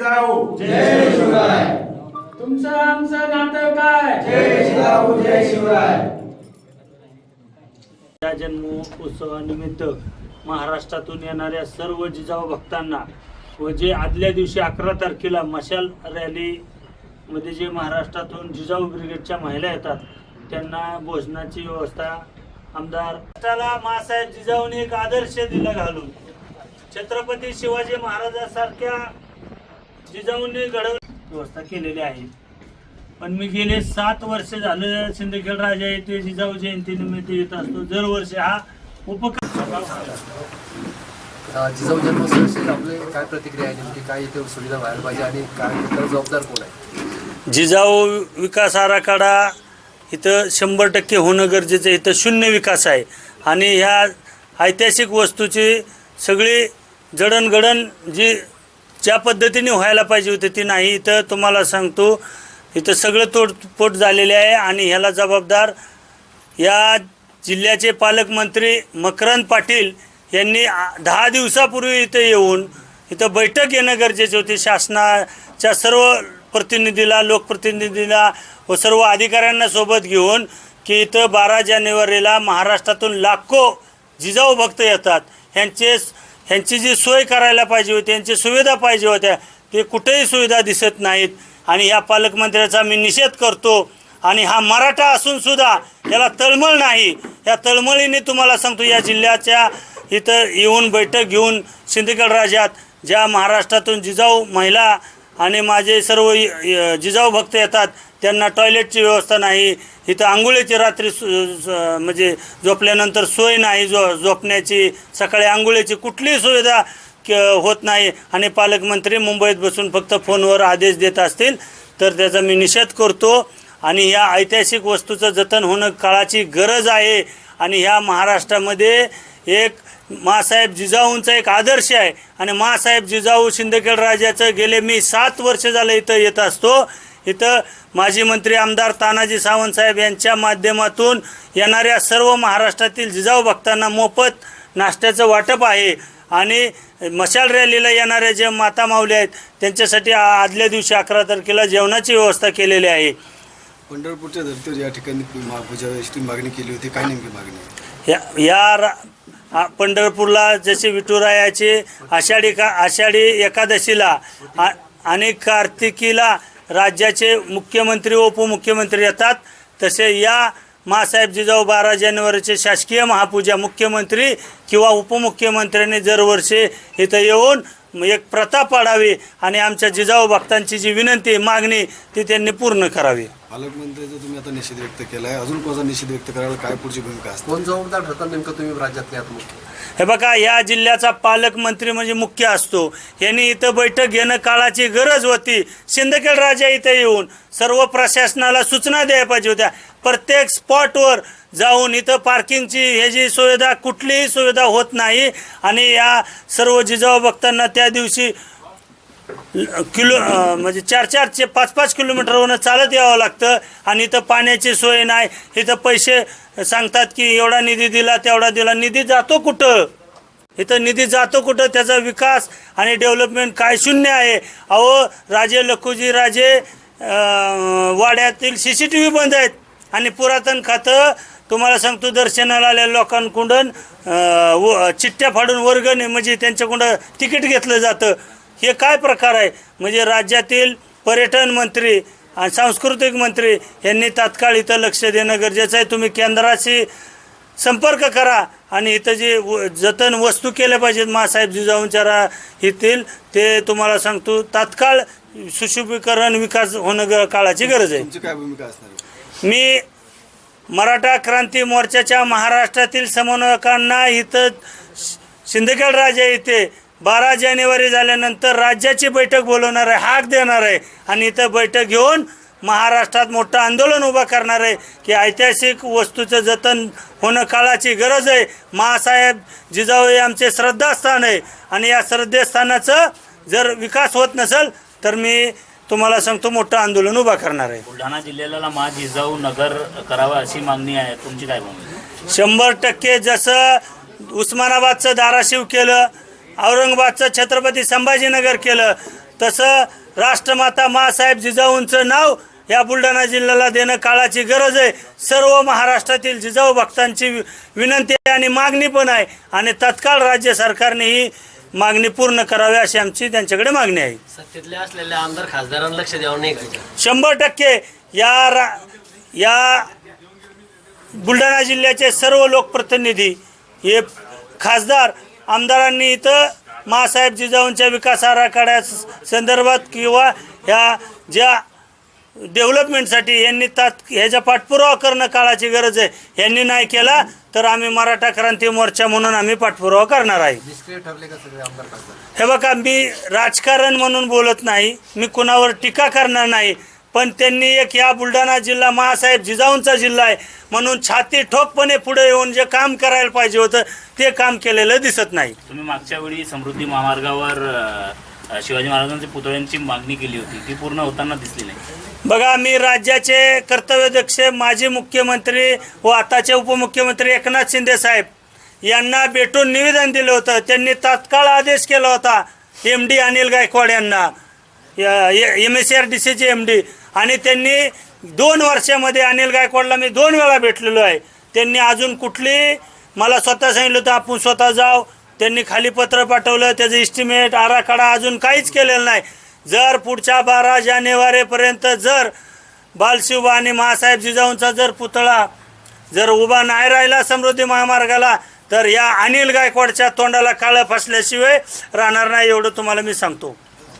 जिजाऊ जय शिवराय. तुमचं आमचं नातं काय? जय जय शिवराय. या जन्मोत्सवानिमित्त महाराष्ट्रातून येणाऱ्या सर्व जिजाऊ भक्तांना व जे आदल्या दिवशी अकरा तारखेला मशाल रॅलीमध्ये जे महाराष्ट्रातून जिजाऊ ब्रिगेडच्या महिला येतात त्यांना भोजनाची व्यवस्था आमदार राष्ट्राला मासाहेब जिजाऊने एक आदर्श दिला घालून. छत्रपती शिवाजी महाराजांसारख्या जिजाऊंनी घडव व्यवस्था केलेली आहे. पण मी गेले सात वर्ष झालं सिंदखेड राजा येथे जिजाऊ जयंतीनिमित्त येत असतो. दरवर्षी हा उपक्रम जिजाऊ जन्मोत्सवाविषयी आपले काय प्रतिक्रिया आहे नेमकी? काय इथे सुविधा व्हायला पाहिजे आणि काय जबाबदार कोण आहे? जिजाऊ विकास आराखडा इथं शंभर टक्के होणं गरजेचं आहे. इथं शून्य विकास आहे. आणि ह्या ऐतिहासिक वस्तूची सगळी जडणघडण जी ज्या पद्धतीने व्हायला पाहिजे होते ती नाही. इथं तुम्हाला सांगतो इथं सगळं तोडफोड झालेले आहे आणि ह्याला जबाबदार या जिल्ह्याचे पालकमंत्री मकरंद पाटील यांनी दहा दिवसापूर्वी इथं येऊन इथं बैठक येणं गरजेचे होते. शासनाच्या सर्व प्रतिनिधीला लोकप्रतिनिधीला व सर्व अधिकाऱ्यांना सोबत घेऊन की इथं बारा जानेवारीला महाराष्ट्रातून लाखो जिजाऊ भक्त येतात. ह्यांचे ह्यांची जी सोय करायला पाहिजे होती त्यांची सुविधा पाहिजे होत्या ते कुठेही सुविधा दिसत नाहीत. आणि या पालकमंत्र्याचा मी निषेध करतो. आणि हा मराठा असून सुद्धा याला तळमळ नाही. या तळमळीने तुम्हाला सांगतो या जिल्ह्याच्या इथं येऊन बैठक घेऊन सिंदखेड राज्यात ज्या महाराष्ट्रातून जिजाऊ महिला आणि माझे सर्व जिजाऊ भक्त येतात त्यांना टॉयलेटची व्यवस्था नाही. इथं आंघोळीची रात्री सु- म्हणजे झोपल्यानंतर सोय नाही झो झोपण्याची. सकाळी आंघोळीची कुठलीही सुविधा क होत नाही. आणि पालकमंत्री मुंबईत बसून फक्त फोनवर आदेश देत असतील तर त्याचा मी निषेध करतो. आणि ह्या ऐतिहासिक वस्तूचं जतन होणं काळाची गरज आहे. आणि ह्या महाराष्ट्रामध्ये एक मासाहेब जिजाऊंचा एक आदर्श आहे. आणि मासाहेब जिजाऊ शिंदखेड राजाचं गेले मी सात वर्ष झालं इथं येत असतो. इथं माजी मंत्री आमदार तानाजी सावंत साहेब यांच्या माध्यमातून येणाऱ्या सर्व महाराष्ट्रातील जिजाऊ भक्तांना मोफत नाश्त्याचं वाटप आहे. आणि मशाल रॅलीला येणाऱ्या जे माता माऊली आहेत त्यांच्यासाठी आ- आदल्या दिवशी अकरा तारखेला जेवणाची व्यवस्था केलेली आहे. पंढरपूरच्या धर्तीवर या ठिकाणी महापूजा मागणी केली होती. काय नेमकी मागणी? या या आ- पंढरपूरला जसे विठुरायाचे आषाढी का आषाढी एकादशीला आ- आणि कार्तिकीला राज्याचे मुख्यमंत्री व उपमुख्यमंत्री येतात. तसे या मासाहेब जिजाऊ बारा जानेवारीचे शासकीय महापूजा मुख्यमंत्री किंवा उपमुख्यमंत्र्यांनी दरवर्षी इथं येऊन एक प्रथा पाडावी आणि आमच्या जिजाऊ भक्तांची जी विनंती मागणी ती त्यांनी पूर्ण करावी. पालकमंत्र्याचा तुम्ही आता निषेध व्यक्त केला आहे अजून कोणाचा निषेध व्यक्त करायला काय पुढची भूमिका असते? कोण जबाबदार ठरतात नेमकं तुम्ही राज्यातले आहात मुख्य? हे बघा या जिल्ह्याचा पालकमंत्री म्हणजे मुख्य असतो. यांनी इथं बैठक घेणं काळाची गरज होती. सिंदखेड राजा इथं येऊन सर्व प्रशासनाला सूचना द्यायला पाहिजे होत्या. प्रत्येक स्पॉटवर जाऊन इथं पार्किंगची ह्याची सुविधा कुठलीही सुविधा होत नाही. आणि या सर्व जिजाऊ भक्तांना त्या दिवशी किलो म्हणजे चार चारचे पाच पाच किलोमीटरवरून चालत यावं लागतं. आणि इथं पाण्याची सोय नाही. इथं पैसे सांगतात की एवढा निधी दिला तेवढा दिला. निधी जातो कुठं? इथं निधी जातो कुठं? त्याचा विकास आणि डेव्हलपमेंट काय शून्य आहे? अहो राजे लखुजी राजे वाड्यातील सी सी टी व्ही बंद आहेत. आणि पुरातन खातं तुम्हाला सांगतो दर्शनाला आलेल्या लोकांकडून व चिठ्ठ्या फाडून वर्गणी म्हणजे त्यांच्याकडं तिकीट घेतलं जातं. हे काय प्रकार आहे? म्हणजे राज्यातील पर्यटन मंत्री आणि सांस्कृतिक मंत्री यांनी तात्काळ इथं लक्ष देणं गरजेचं आहे. तुम्ही केंद्राशी संपर्क करा आणि इथं जे व जतन वस्तू केल्या पाहिजेत मासाहेब जिजाऊंच्या रा येथील ते तुम्हाला सांगतो तात्काळ सुशोभीकरण विकास होणं ग काळाची गरज आहे. तुमची काय भूमिका असणार आहे? मी मराठा क्रांती मोर्चाच्या महाराष्ट्रातील समन्वयकांना इथं शिंदखेड राजा येथे बारा जानेवारी झाल्यानंतर राज्याची बैठक बोलवणार आहे हाक देणार आहे आणि इथं बैठक घेऊन महाराष्ट्रात मोठं आंदोलन उभं करणार आहे की ऐतिहासिक वस्तूचं जतन होणं काळाची गरज आहे. मासाहेब जिजाऊ हे आमचे श्रद्धास्थान आहे आणि या श्रद्धेस्थानाचं जर विकास होत नसेल तर मी तुम्हाला सांगतो मोठं आंदोलन उभा करणार आहे. बुलढाणा जिल्ह्याला मा जिजाऊ नगर करावं अशी मागणी आहे. तुमची काय शंभर टक्के जसं उस्मानाबादचं धाराशिव केलं औरंगाबादचं छत्रपती संभाजीनगर केलं. तसं राष्ट्रमाता मासाहेब जिजाऊंचं नाव या बुलढाणा जिल्ह्याला देणं काळाची गरज आहे. सर्व महाराष्ट्रातील जिजाऊ भक्तांची विनंती आहे आणि मागणी पण आहे. आणि तत्काळ राज्य सरकारने ही मागणी पूर्ण करावी अशी आमची त्यांच्याकडे मागणी आहे. सत्तेतले असलेल्या आमदार खासदारांना लक्ष द्यावं नाही शंभर टक्के या रा या बुलढाणा जिल्ह्याचे सर्व लोकप्रतिनिधी हे खासदार आमदारांनी इथं मासाहेब जिजाऊंच्या विकास आराखड्या संदर्भात किंवा ह्या ज्या डेव्हलपमेंटसाठी यांनी तात ह्याच्या पाठपुरावा करणं काळाची गरज आहे यांनी नाही केला तर आम्ही मराठा क्रांती मोर्चा म्हणून आम्ही पाठपुरावा करणार आहे. हे बघा मी राजकारण म्हणून बोलत नाही मी कुणावर टीका करणार नाही पण त्यांनी एक या बुलढाणा जिल्हा महासाहेब जिजाऊंचा जिल्हा आहे. म्हणून छाती ठोकपणे पुढे येऊन जे काम करायला पाहिजे होतं ते काम केलेलं दिसत नाही. तुम्ही मागच्या वेळी समृद्धी महामार्गावर अ, शिवाजी महाराजांच्या पुतळ्यांची मागणी केली होती. ती पूर्ण होताना दिसली नाही. बघा मी राज्याचे कर्तव्यदक्ष माजी मुख्यमंत्री व आताचे उपमुख्यमंत्री एकनाथ शिंदे साहेब यांना भेटून निवेदन दिलं होतं. त्यांनी तात्काळ आदेश केला होता एम डी अनिल गायकवाड यांना. एम एस आर डी सीचे एम डी आणि त्यांनी दोन वर्षामध्ये अनिल गायकवाडला मी दोन वेळा भेटलेलो आहे. त्यांनी अजून कुठली मला स्वतः सांगितलं होतं आपण स्वतः जाऊ त्यांनी खाली पत्र पाठवलं त्याचं इस्टिमेट आराखडा अजून काहीच केलेलं नाही. जर पुढच्या बारा जानेवारीपर्यंत जर बालशिवबा आणि महासाहेब जिजाऊंचा जर पुतळा जर उभा नाही राहिला समृद्धी महामार्गाला तर या अनिल गायकवाडच्या तोंडाला काळं फसल्याशिवाय राहणार नाही एवढं तुम्हाला मी सांगतो.